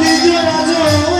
দ্বিজ রাজ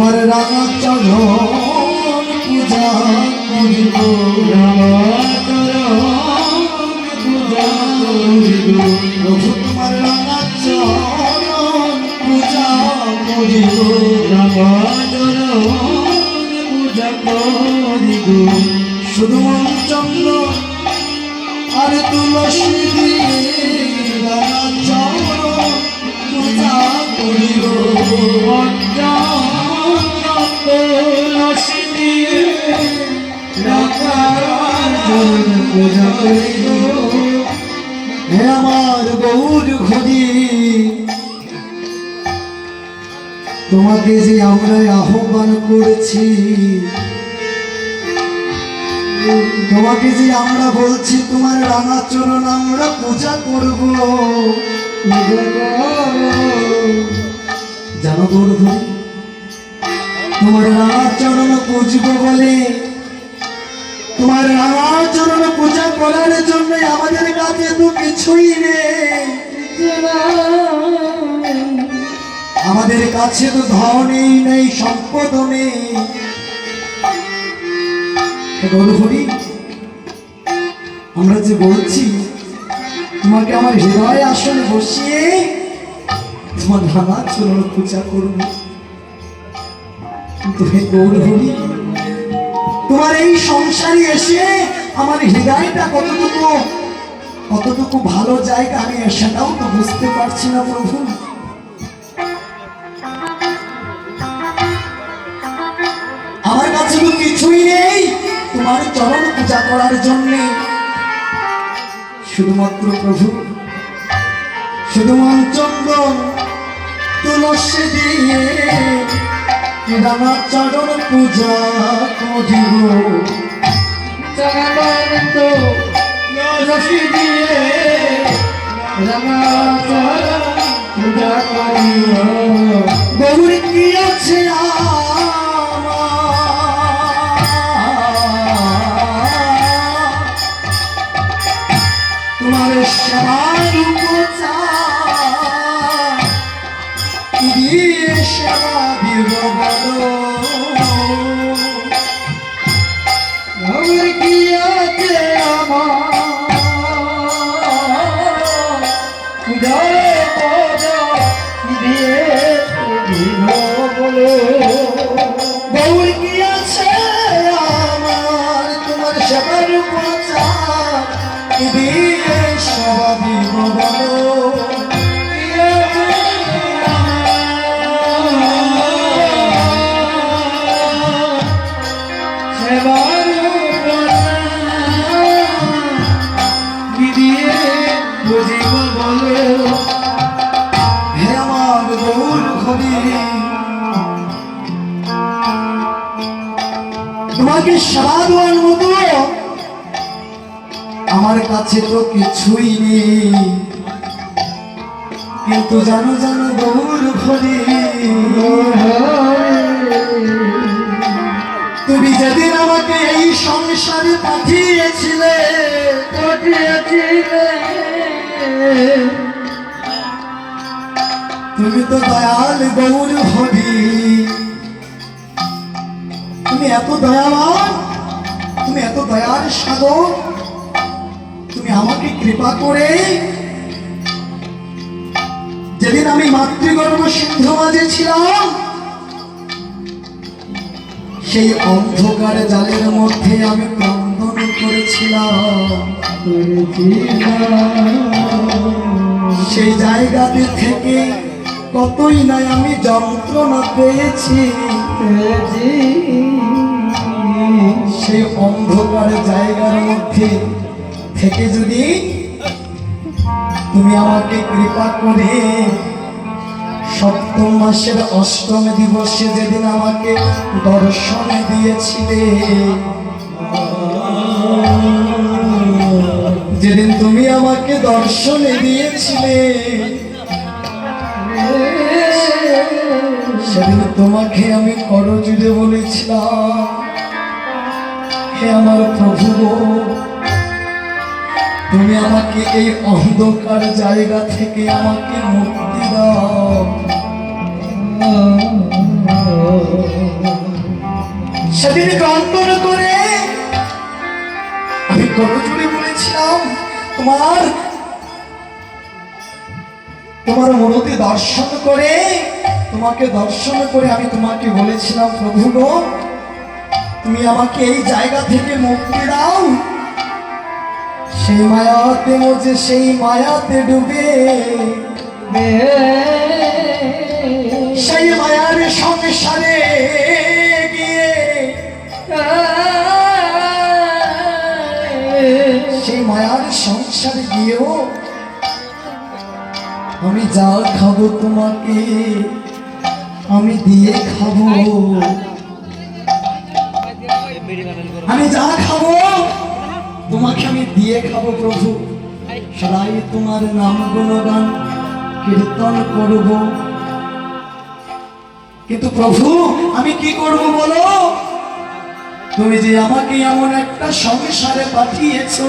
তোমার রাঙা চরণ পূজা করিব প্রভু তোমার রাঙা চরণ পূজা করিব শুধু চন্দ্র আর তুলসী রাঙা চরণ পূজা করিব আমার গৌর ঘড়ি তোমাকে যে আমরা আহ্বান করেছি, তোমাকে যে আমরা বলছি, তোমার রাঙা চরণ আমরা পূজা করব। জানো গৌর তোমার রাঙা চরণ পুজব বলে তোমার রাঙা চরণ পূজা করার জন্য আমাদের কাছে তো কিছুই নেই। আমাদের কাছে তো ধনই নেই সম্পদ নেই। আমরা যে বলছি, তোমাকে আমার হৃদয় আসনে বসিয়ে তোমার রাঙা চরণ পূজা করব। কিন্তু হে গৌরহরি তোমার এই সংসারে এসে আমার হৃদয়টা কতটুকু কতটুকু ভালো জায়গা আমি সেটাও তো বুঝতে পারছি না প্রভু। আমার কাছে তো কিছুই নেই তোমার চরণ পূজা করার জন্য। শুধুমাত্র প্রভু, শুধুমাত্র তুলসী দিয়ে রাঙা চরণ পূজা করিব। জগবন্ত রসি দিয়ে রাঙা চরণ পূজা করিব গৌর কি আছে তোমার সেবার উপচার। দিয়ে সেবা দিব তোমাকে সারা দেওয়ার মতো আমার কাছে তো কিছুই নেই। কিন্তু জানো জানো গৌর হরি তুমি যেদিন আমাকে এই সংসারে পাঠিয়েছিলে পাঠিয়ে দয়াল গৌর হরি। তুমি এত দয়াবান তুমি এত দয়ার সাগর তুমি আমাকে কৃপা করে যেদিন আমি মাতৃগর্ভ সিন্ধু মাঝে ছিলাম সেই অন্ধকার জালের মধ্যে আমি ক্রন্দন করেছিলাম। সেই জায়গাতে থেকে কতই নাই আমি যন্ত্রণা পেয়েছি। সেই অন্ধকার জায়গার মধ্যে থেকে যদি তুমি আমাকে কৃপা করে, সপ্তম মাসের অষ্টম দিবসে যেদিন আমাকে দর্শন দিয়েছিলে, যেদিন তুমি আমাকে দর্শনে দিয়েছিলে সেদিন তোমাকে আমি করজুড়ে বলেছিলাম, হে আমার প্রভু তুমি আমাকে এই অন্ধকার জায়গা থেকে আমাকে মুক্তি সেদিন ক্রান্তন করে আমি করজুড়ে বলেছিলাম, তোমার তোমার মূর্তি দর্শন করে তোমাকে দর্শন করে আমি তোমাকে বলেছিলাম, প্রভু তুমি আমাকে এই জায়গা থেকে মুক্তি দাও। সেই মায়াতে মজে সেই মায়াতে ডুবে সেই মায়ার সংসারে গিয়ে। সেই মায়ার সংসারে গিয়েও আমি যা খাব তোমাকে। আমি দিয়ে খাব। আমি যা খাব, তোমাকে আমি দিয়ে খাব প্রভু। সদাই তোমার নাম গুণগান, কীর্তন করব। কিন্তু প্রভু, আমি কি করব বলো? তুমি যে আমাকে এমন একটা সংসারে পাঠিয়েছো